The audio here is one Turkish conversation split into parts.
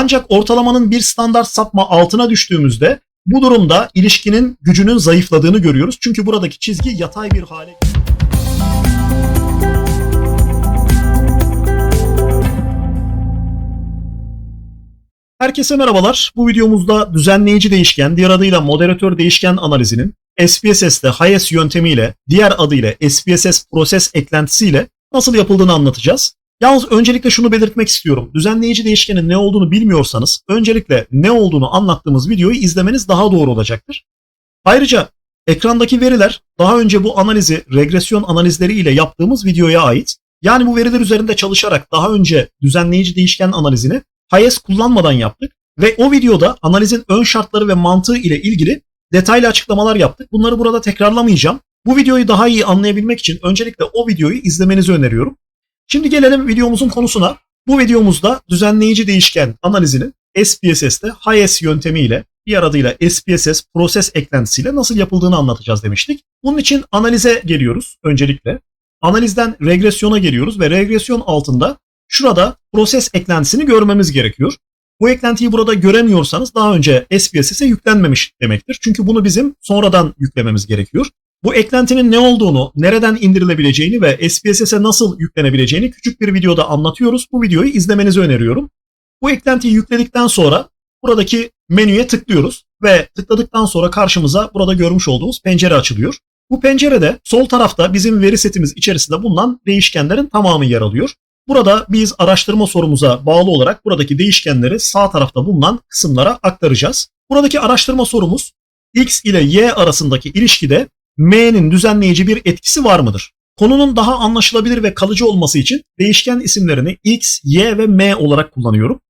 Ancak ortalamanın bir standart sapma altına düştüğümüzde bu durumda ilişkinin gücünün zayıfladığını görüyoruz. Çünkü buradaki çizgi yatay bir hale Herkese merhabalar. Bu videomuzda düzenleyici değişken, diğer adıyla moderatör değişken analizinin SPSS'te HIAS yöntemiyle, diğer adıyla SPSS proses eklentisiyle nasıl yapıldığını anlatacağız. Yalnız öncelikle şunu belirtmek istiyorum. Düzenleyici değişkenin ne olduğunu bilmiyorsanız öncelikle ne olduğunu anlattığımız videoyu izlemeniz daha doğru olacaktır. Ayrıca ekrandaki veriler daha önce bu analizi regresyon analizleri ile yaptığımız videoya ait. Yani bu veriler üzerinde çalışarak daha önce düzenleyici değişken analizini HIAS kullanmadan yaptık ve o videoda analizin ön şartları ve mantığı ile ilgili detaylı açıklamalar yaptık. Bunları burada tekrarlamayacağım. Bu videoyu daha iyi anlayabilmek için öncelikle o videoyu izlemenizi öneriyorum. Şimdi gelelim videomuzun konusuna. Bu videomuzda düzenleyici değişken analizinin SPSS'te HIAS yöntemiyle diğer adıyla SPSS proses eklentisiyle nasıl yapıldığını anlatacağız demiştik. Bunun için analize geliyoruz öncelikle. Analizden regresyona geliyoruz ve regresyon altında şurada proses eklentisini görmemiz gerekiyor. Bu eklentiyi burada göremiyorsanız daha önce SPSS'e yüklenmemiş demektir. Çünkü bunu bizim sonradan yüklememiz gerekiyor. Bu eklentinin ne olduğunu, nereden indirilebileceğini ve SPSS'e nasıl yüklenebileceğini küçük bir videoda anlatıyoruz. Bu videoyu izlemenizi öneriyorum. Bu eklentiyi yükledikten sonra buradaki menüye tıklıyoruz ve tıkladıktan sonra karşımıza burada görmüş olduğumuz pencere açılıyor. Bu pencerede sol tarafta bizim veri setimiz içerisinde bulunan değişkenlerin tamamı yer alıyor. Burada biz araştırma sorumuza bağlı olarak buradaki değişkenleri sağ tarafta bulunan kısımlara aktaracağız. Buradaki araştırma sorumuz x ile y arasındaki ilişkide m'nin düzenleyici bir etkisi var mıdır? Konunun daha anlaşılabilir ve kalıcı olması için değişken isimlerini x, y ve m olarak kullanıyorum.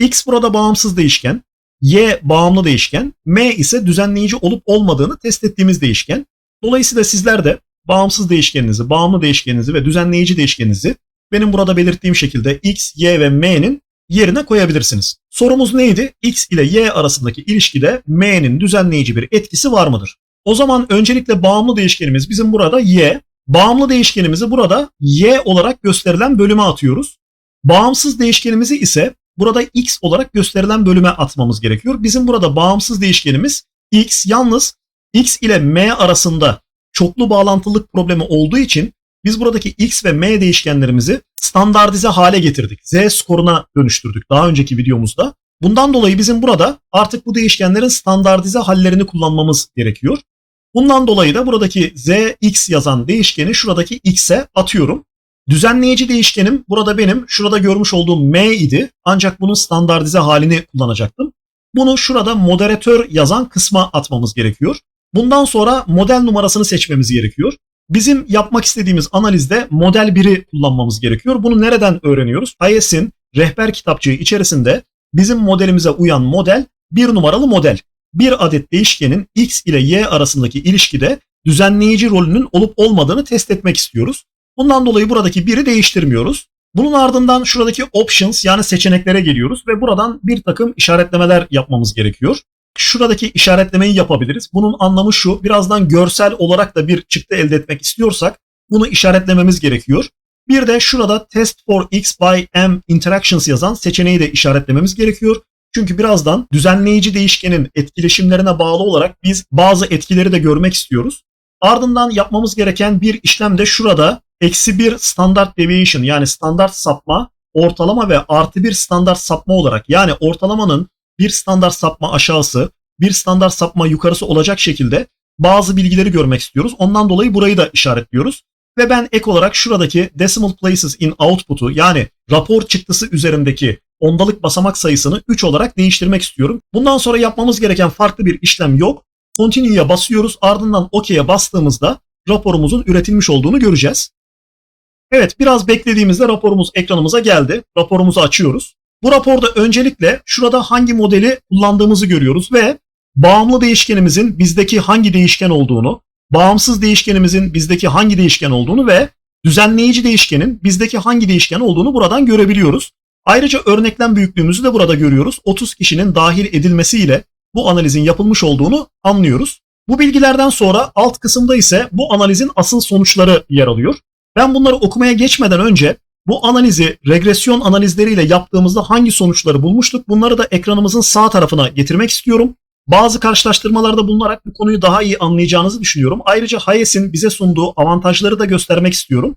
x burada bağımsız değişken, y bağımlı değişken, m ise düzenleyici olup olmadığını test ettiğimiz değişken. Dolayısıyla sizler de bağımsız değişkeninizi, bağımlı değişkeninizi ve düzenleyici değişkeninizi benim burada belirttiğim şekilde x, y ve m'nin yerine koyabilirsiniz. Sorumuz neydi? x ile y arasındaki ilişkide m'nin düzenleyici bir etkisi var mıdır? O zaman öncelikle bağımlı değişkenimiz bizim burada y. Bağımlı değişkenimizi burada y olarak gösterilen bölüme atıyoruz. Bağımsız değişkenimizi ise burada x olarak gösterilen bölüme atmamız gerekiyor. Bizim burada bağımsız değişkenimiz x yalnız x ile m arasında çoklu bağlantılılık problemi olduğu için biz buradaki x ve m değişkenlerimizi standartize hale getirdik. Z skoruna dönüştürdük daha önceki videomuzda. Bundan dolayı bizim burada artık bu değişkenlerin standartize hallerini kullanmamız gerekiyor. Bundan dolayı da buradaki zx yazan değişkeni şuradaki x'e atıyorum. Düzenleyici değişkenim burada benim şurada görmüş olduğum m idi. Ancak bunun standartize halini kullanacaktım. Bunu şurada moderatör yazan kısma atmamız gerekiyor. Bundan sonra model numarasını seçmemiz gerekiyor. Bizim yapmak istediğimiz analizde model 1'i kullanmamız gerekiyor. Bunu nereden öğreniyoruz? IS'in rehber kitapçığı içerisinde bizim modelimize uyan model bir numaralı model. Bir adet değişkenin x ile y arasındaki ilişkide düzenleyici rolünün olup olmadığını test etmek istiyoruz. Bundan dolayı buradaki biri değiştirmiyoruz. Bunun ardından şuradaki options yani seçeneklere geliyoruz ve buradan bir takım işaretlemeler yapmamız gerekiyor şuradaki işaretlemeyi yapabiliriz. Bunun anlamı şu, birazdan görsel olarak da bir çıktı elde etmek istiyorsak bunu işaretlememiz gerekiyor. Bir de şurada test for x by m interactions yazan seçeneği de işaretlememiz gerekiyor. Çünkü birazdan düzenleyici değişkenin etkileşimlerine bağlı olarak biz bazı etkileri de görmek istiyoruz. Ardından yapmamız gereken bir işlem de şurada eksi bir standart deviation yani standart sapma, ortalama ve artı bir standart sapma olarak yani ortalamanın bir standart sapma aşağısı, bir standart sapma yukarısı olacak şekilde bazı bilgileri görmek istiyoruz. Ondan dolayı burayı da işaretliyoruz. Ve ben ek olarak şuradaki decimal places in output'u yani rapor çıktısı üzerindeki ondalık basamak sayısını 3 olarak değiştirmek istiyorum. Bundan sonra yapmamız gereken farklı bir işlem yok. Continue'ya basıyoruz ardından OK'ye bastığımızda raporumuzun üretilmiş olduğunu göreceğiz. Evet biraz beklediğimizde raporumuz ekranımıza geldi. Raporumuzu açıyoruz. Bu raporda öncelikle şurada hangi modeli kullandığımızı görüyoruz ve bağımlı değişkenimizin bizdeki hangi değişken olduğunu, bağımsız değişkenimizin bizdeki hangi değişken olduğunu ve düzenleyici değişkenin bizdeki hangi değişken olduğunu buradan görebiliyoruz. Ayrıca örneklem büyüklüğümüzü de burada görüyoruz. 30 kişinin dahil edilmesiyle bu analizin yapılmış olduğunu anlıyoruz. Bu bilgilerden sonra alt kısımda ise bu analizin asıl sonuçları yer alıyor. Ben bunları okumaya geçmeden önce Bu analizi regresyon analizleriyle yaptığımızda hangi sonuçları bulmuştuk? Bunları da ekranımızın sağ tarafına getirmek istiyorum. Bazı karşılaştırmalarda bulunarak bu konuyu daha iyi anlayacağınızı düşünüyorum. Ayrıca Hayes'in bize sunduğu avantajları da göstermek istiyorum.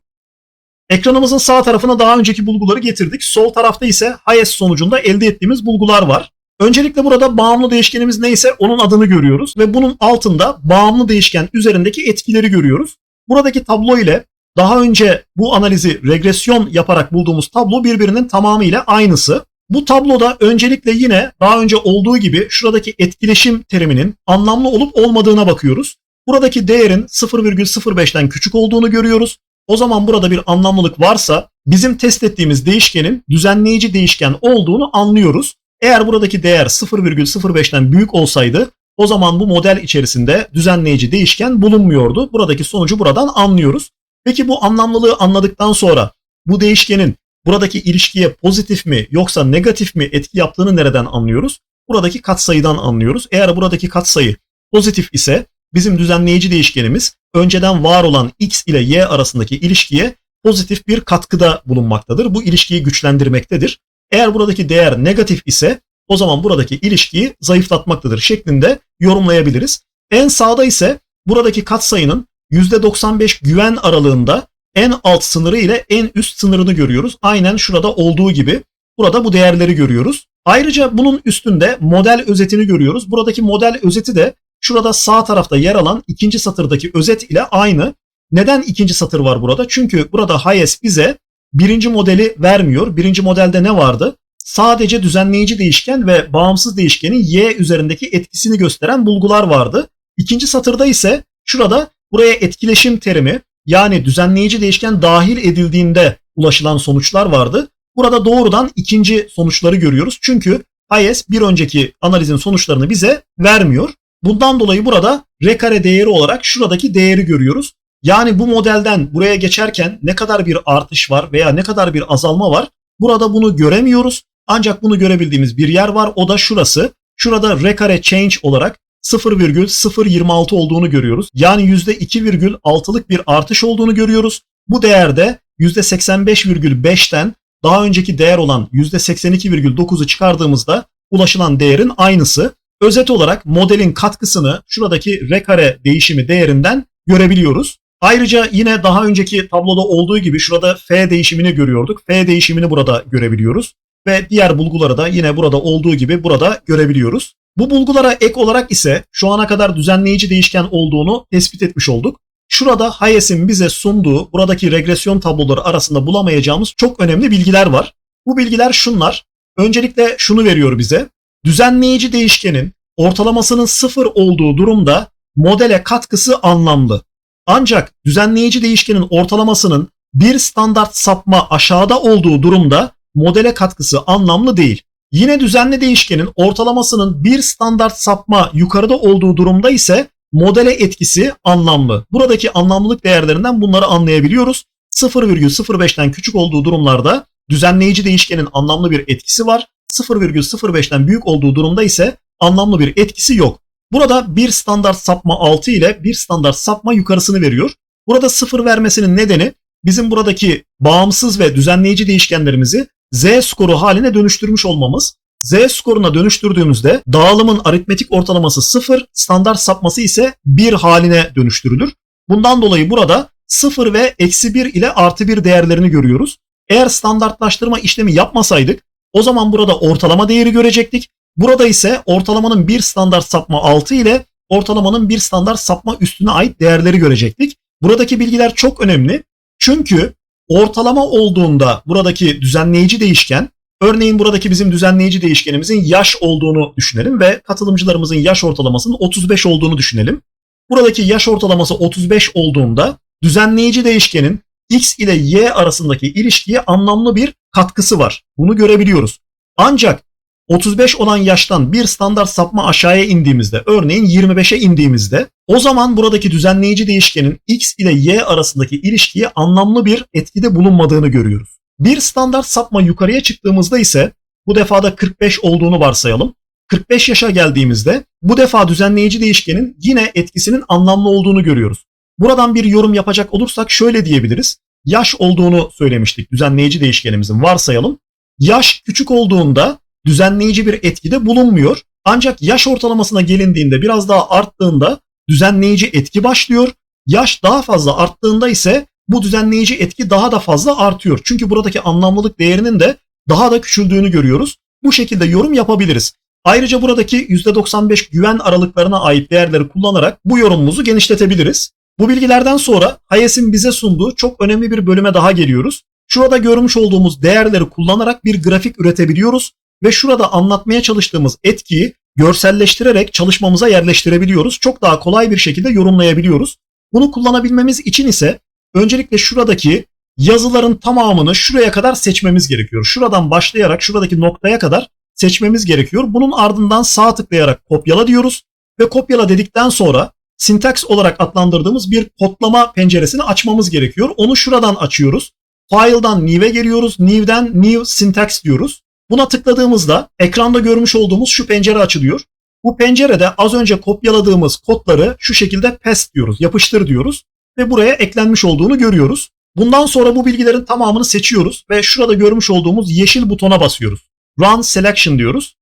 Ekranımızın sağ tarafına daha önceki bulguları getirdik. Sol tarafta ise Hayes sonucunda elde ettiğimiz bulgular var. Öncelikle burada bağımlı değişkenimiz neyse onun adını görüyoruz ve bunun altında bağımlı değişken üzerindeki etkileri görüyoruz. Buradaki tablo ile daha önce bu analizi regresyon yaparak bulduğumuz tablo birbirinin tamamıyla aynısı. Bu tabloda öncelikle yine daha önce olduğu gibi şuradaki etkileşim teriminin anlamlı olup olmadığına bakıyoruz. Buradaki değerin 0,05'ten küçük olduğunu görüyoruz. O zaman burada bir anlamlılık varsa bizim test ettiğimiz değişkenin düzenleyici değişken olduğunu anlıyoruz. Eğer buradaki değer 0,05'ten büyük olsaydı o zaman bu model içerisinde düzenleyici değişken bulunmuyordu. Buradaki sonucu buradan anlıyoruz. Peki bu anlamlılığı anladıktan sonra bu değişkenin buradaki ilişkiye pozitif mi yoksa negatif mi etki yaptığını nereden anlıyoruz? Buradaki katsayıdan anlıyoruz. Eğer buradaki katsayı pozitif ise bizim düzenleyici değişkenimiz önceden var olan x ile y arasındaki ilişkiye pozitif bir katkıda bulunmaktadır. Bu ilişkiyi güçlendirmektedir. Eğer buradaki değer negatif ise o zaman buradaki ilişkiyi zayıflatmaktadır şeklinde yorumlayabiliriz. En sağda ise buradaki katsayının %95 güven aralığında en alt sınırı ile en üst sınırını görüyoruz. Aynen şurada olduğu gibi burada bu değerleri görüyoruz. Ayrıca bunun üstünde model özetini görüyoruz. Buradaki model özeti de şurada sağ tarafta yer alan ikinci satırdaki özet ile aynı. Neden ikinci satır var burada? Çünkü burada Hayes bize birinci modeli vermiyor. Birinci modelde ne vardı? Sadece düzenleyici değişken ve bağımsız değişkenin y üzerindeki etkisini gösteren bulgular vardı. İkinci satırda ise şurada buraya etkileşim terimi yani düzenleyici değişken dahil edildiğinde ulaşılan sonuçlar vardı. Burada doğrudan ikinci sonuçları görüyoruz. Çünkü Hayes bir önceki analizin sonuçlarını bize vermiyor. Bundan dolayı burada R kare değeri olarak şuradaki değeri görüyoruz. Yani bu modelden buraya geçerken ne kadar bir artış var veya ne kadar bir azalma var burada bunu göremiyoruz. Ancak bunu görebildiğimiz bir yer var o da şurası. Şurada R kare change olarak 0,026 olduğunu görüyoruz. Yani %2,6'lık bir artış olduğunu görüyoruz. Bu değerde %85,5'ten daha önceki değer olan %82,9'u çıkardığımızda ulaşılan değerin aynısı. Özet olarak modelin katkısını şuradaki R kare değişimi değerinden görebiliyoruz. Ayrıca yine daha önceki tabloda olduğu gibi şurada F değişimini görüyorduk. F değişimini burada görebiliyoruz. Ve diğer bulguları da yine burada olduğu gibi burada görebiliyoruz. Bu bulgulara ek olarak ise şu ana kadar düzenleyici değişken olduğunu tespit etmiş olduk. Şurada Hayes'in bize sunduğu buradaki regresyon tabloları arasında bulamayacağımız çok önemli bilgiler var. Bu bilgiler şunlar. Öncelikle şunu veriyor bize. Düzenleyici değişkenin ortalamasının sıfır olduğu durumda modele katkısı anlamlı. Ancak düzenleyici değişkenin ortalamasının bir standart sapma aşağıda olduğu durumda modele katkısı anlamlı değil. Yine düzenli değişkenin ortalamasının bir standart sapma yukarıda olduğu durumda ise modele etkisi anlamlı. Buradaki anlamlılık değerlerinden bunları anlayabiliyoruz. 0,05'ten küçük olduğu durumlarda düzenleyici değişkenin anlamlı bir etkisi var. 0,05'ten büyük olduğu durumda ise anlamlı bir etkisi yok. Burada bir standart sapma altı ile bir standart sapma yukarısını veriyor. Burada sıfır vermesinin nedeni bizim buradaki bağımsız ve düzenleyici değişkenlerimizi Z skoru haline dönüştürmüş olmamız. Z skoruna dönüştürdüğümüzde dağılımın aritmetik ortalaması 0, standart sapması ise 1 haline dönüştürülür. Bundan dolayı burada 0 ve eksi 1 ile artı 1 değerlerini görüyoruz. Eğer standartlaştırma işlemi yapmasaydık o zaman burada ortalama değeri görecektik. Burada ise ortalamanın bir standart sapma altı ile ortalamanın bir standart sapma üstüne ait değerleri görecektik. Buradaki bilgiler çok önemli. Çünkü ortalama olduğunda buradaki düzenleyici değişken örneğin buradaki bizim düzenleyici değişkenimizin yaş olduğunu düşünelim ve katılımcılarımızın yaş ortalamasının 35 olduğunu düşünelim. Buradaki yaş ortalaması 35 olduğunda düzenleyici değişkenin x ile y arasındaki ilişkiye anlamlı bir katkısı var. Bunu görebiliyoruz. Ancak 35 olan yaştan bir standart sapma aşağıya indiğimizde örneğin 25'e indiğimizde o zaman buradaki düzenleyici değişkenin x ile y arasındaki ilişkiye anlamlı bir etkide bulunmadığını görüyoruz. Bir standart sapma yukarıya çıktığımızda ise bu defada 45 olduğunu varsayalım. 45 yaşa geldiğimizde bu defa düzenleyici değişkenin yine etkisinin anlamlı olduğunu görüyoruz. Buradan bir yorum yapacak olursak şöyle diyebiliriz. Yaş olduğunu söylemiştik düzenleyici değişkenimizin varsayalım. Yaş küçük olduğunda düzenleyici bir etkide bulunmuyor. Ancak yaş ortalamasına gelindiğinde biraz daha arttığında düzenleyici etki başlıyor. Yaş daha fazla arttığında ise bu düzenleyici etki daha da fazla artıyor. Çünkü buradaki anlamlılık değerinin de daha da küçüldüğünü görüyoruz. Bu şekilde yorum yapabiliriz. Ayrıca buradaki %95 güven aralıklarına ait değerleri kullanarak bu yorumumuzu genişletebiliriz. Bu bilgilerden sonra Hayes'in bize sunduğu çok önemli bir bölüme daha geliyoruz. Şurada görmüş olduğumuz değerleri kullanarak bir grafik üretebiliyoruz ve şurada anlatmaya çalıştığımız etkiyi görselleştirerek çalışmamıza yerleştirebiliyoruz. Çok daha kolay bir şekilde yorumlayabiliyoruz. Bunu kullanabilmemiz için ise öncelikle şuradaki yazıların tamamını şuraya kadar seçmemiz gerekiyor. Şuradan başlayarak şuradaki noktaya kadar seçmemiz gerekiyor. Bunun ardından sağ tıklayarak kopyala diyoruz ve kopyala dedikten sonra syntax olarak adlandırdığımız bir kodlama penceresini açmamız gerekiyor. Onu şuradan açıyoruz. File'dan new'e geliyoruz. New'den new syntax diyoruz. Buna tıkladığımızda ekranda görmüş olduğumuz şu pencere açılıyor. Bu pencerede az önce kopyaladığımız kodları şu şekilde paste diyoruz, yapıştır diyoruz ve buraya eklenmiş olduğunu görüyoruz. Bundan sonra bu bilgilerin tamamını seçiyoruz ve şurada görmüş olduğumuz yeşil butona basıyoruz. Run Selection diyoruz.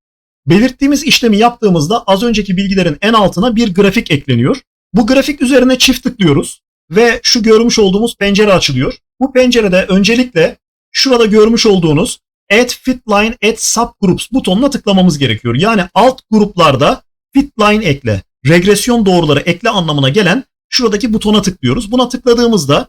Belirttiğimiz işlemi yaptığımızda az önceki bilgilerin en altına bir grafik ekleniyor. Bu grafik üzerine çift tıklıyoruz ve şu görmüş olduğumuz pencere açılıyor. Bu pencerede öncelikle şurada görmüş olduğunuz Add Fitline Add Subgroups butonuna tıklamamız gerekiyor. Yani alt gruplarda Fitline ekle, regresyon doğruları ekle anlamına gelen şuradaki butona tıklıyoruz. Buna tıkladığımızda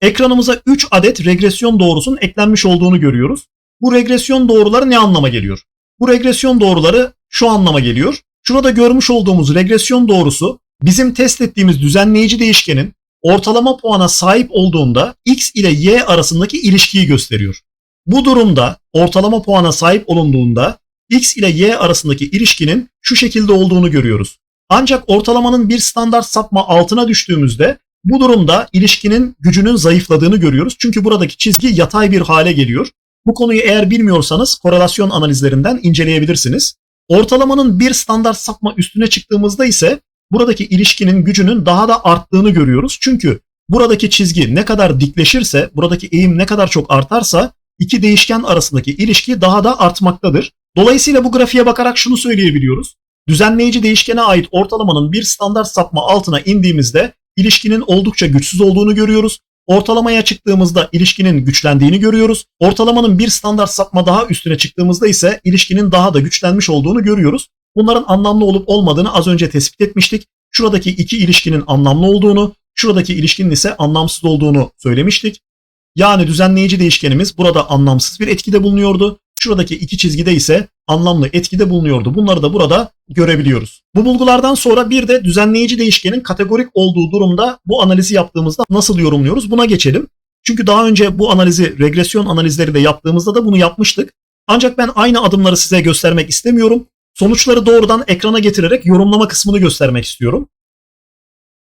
ekranımıza 3 adet regresyon doğrusunun eklenmiş olduğunu görüyoruz. Bu regresyon doğruları ne anlama geliyor? Bu regresyon doğruları şu anlama geliyor. Şurada görmüş olduğumuz regresyon doğrusu bizim test ettiğimiz düzenleyici değişkenin ortalama puana sahip olduğunda x ile y arasındaki ilişkiyi gösteriyor. Bu durumda ortalama puana sahip olunduğunda x ile y arasındaki ilişkinin şu şekilde olduğunu görüyoruz. Ancak ortalamanın bir standart sapma altına düştüğümüzde bu durumda ilişkinin gücünün zayıfladığını görüyoruz. Çünkü buradaki çizgi yatay bir hale geliyor. Bu konuyu eğer bilmiyorsanız korelasyon analizlerinden inceleyebilirsiniz. Ortalamanın bir standart sapma üstüne çıktığımızda ise buradaki ilişkinin gücünün daha da arttığını görüyoruz. Çünkü buradaki çizgi ne kadar dikleşirse, buradaki eğim ne kadar çok artarsa iki değişken arasındaki ilişki daha da artmaktadır. Dolayısıyla bu grafiğe bakarak şunu söyleyebiliyoruz. Düzenleyici değişkene ait ortalamanın bir standart sapma altına indiğimizde ilişkinin oldukça güçsüz olduğunu görüyoruz. Ortalamaya çıktığımızda ilişkinin güçlendiğini görüyoruz. Ortalamanın bir standart sapma daha üstüne çıktığımızda ise ilişkinin daha da güçlenmiş olduğunu görüyoruz. Bunların anlamlı olup olmadığını az önce tespit etmiştik. Şuradaki iki ilişkinin anlamlı olduğunu, şuradaki ilişkinin ise anlamsız olduğunu söylemiştik. Yani düzenleyici değişkenimiz burada anlamsız bir etkide bulunuyordu. Şuradaki iki çizgide ise anlamlı etkide bulunuyordu. Bunları da burada görebiliyoruz. Bu bulgulardan sonra bir de düzenleyici değişkenin kategorik olduğu durumda bu analizi yaptığımızda nasıl yorumluyoruz buna geçelim. Çünkü daha önce bu analizi regresyon analizleri de yaptığımızda da bunu yapmıştık. Ancak ben aynı adımları size göstermek istemiyorum. Sonuçları doğrudan ekrana getirerek yorumlama kısmını göstermek istiyorum.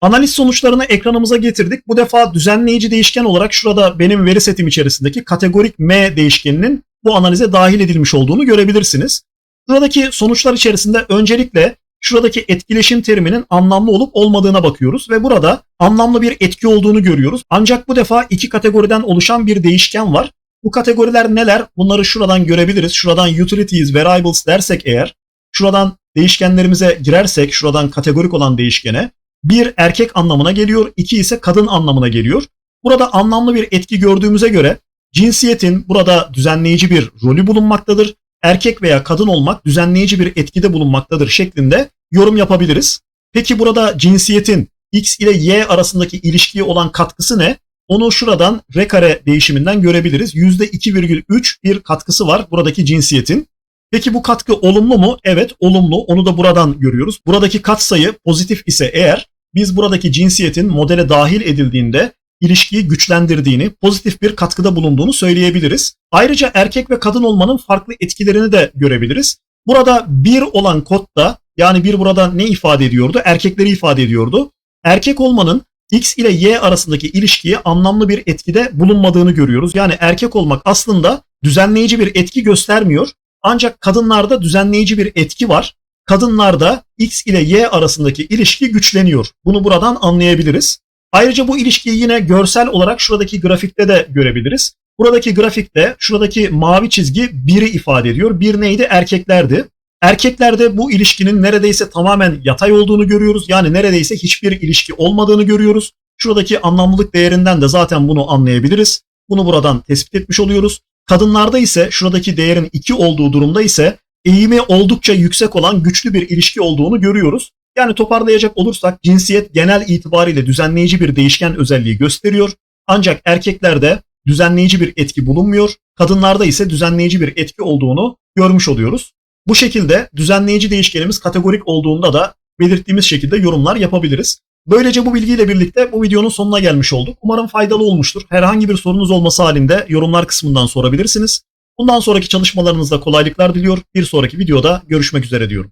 Analiz sonuçlarını ekranımıza getirdik. Bu defa düzenleyici değişken olarak şurada benim veri setim içerisindeki kategorik M değişkeninin bu analize dahil edilmiş olduğunu görebilirsiniz. Buradaki sonuçlar içerisinde öncelikle şuradaki etkileşim teriminin anlamlı olup olmadığına bakıyoruz ve burada anlamlı bir etki olduğunu görüyoruz. Ancak bu defa iki kategoriden oluşan bir değişken var. Bu kategoriler neler? Bunları şuradan görebiliriz. Şuradan utilities, variables dersek eğer, şuradan değişkenlerimize girersek, şuradan kategorik olan değişkene, bir erkek anlamına geliyor, iki ise kadın anlamına geliyor. Burada anlamlı bir etki gördüğümüze göre cinsiyetin burada düzenleyici bir rolü bulunmaktadır. Erkek veya kadın olmak düzenleyici bir etkide bulunmaktadır şeklinde yorum yapabiliriz. Peki burada cinsiyetin X ile Y arasındaki ilişkiye olan katkısı ne? Onu şuradan R kare değişiminden görebiliriz. %2,3 bir katkısı var buradaki cinsiyetin. Peki bu katkı olumlu mu? Evet olumlu. Onu da buradan görüyoruz. Buradaki katsayı pozitif ise eğer biz buradaki cinsiyetin modele dahil edildiğinde ilişkiyi güçlendirdiğini, pozitif bir katkıda bulunduğunu söyleyebiliriz. Ayrıca erkek ve kadın olmanın farklı etkilerini de görebiliriz. Burada bir olan kodda yani bir burada ne ifade ediyordu? Erkekleri ifade ediyordu. Erkek olmanın X ile Y arasındaki ilişkiye anlamlı bir etkide bulunmadığını görüyoruz. Yani erkek olmak aslında düzenleyici bir etki göstermiyor. Ancak kadınlarda düzenleyici bir etki var. Kadınlarda X ile Y arasındaki ilişki güçleniyor. Bunu buradan anlayabiliriz. Ayrıca bu ilişkiyi yine görsel olarak şuradaki grafikte de görebiliriz. Buradaki grafikte şuradaki mavi çizgi biri ifade ediyor. Bir neydi? Erkeklerdi. Erkeklerde bu ilişkinin neredeyse tamamen yatay olduğunu görüyoruz. Yani neredeyse hiçbir ilişki olmadığını görüyoruz. Şuradaki anlamlılık değerinden de zaten bunu anlayabiliriz. Bunu buradan tespit etmiş oluyoruz. Kadınlarda ise şuradaki değerin 2 olduğu durumda ise eğimi oldukça yüksek olan güçlü bir ilişki olduğunu görüyoruz. Yani toparlayacak olursak cinsiyet genel itibariyle düzenleyici bir değişken özelliği gösteriyor. Ancak erkeklerde düzenleyici bir etki bulunmuyor. Kadınlarda ise düzenleyici bir etki olduğunu görmüş oluyoruz. Bu şekilde düzenleyici değişkenimiz kategorik olduğunda da belirttiğimiz şekilde yorumlar yapabiliriz. Böylece bu bilgiyle birlikte bu videonun sonuna gelmiş olduk. Umarım faydalı olmuştur. Herhangi bir sorunuz olması halinde yorumlar kısmından sorabilirsiniz. Bundan sonraki çalışmalarınızda kolaylıklar diliyor. Bir sonraki videoda görüşmek üzere diyorum.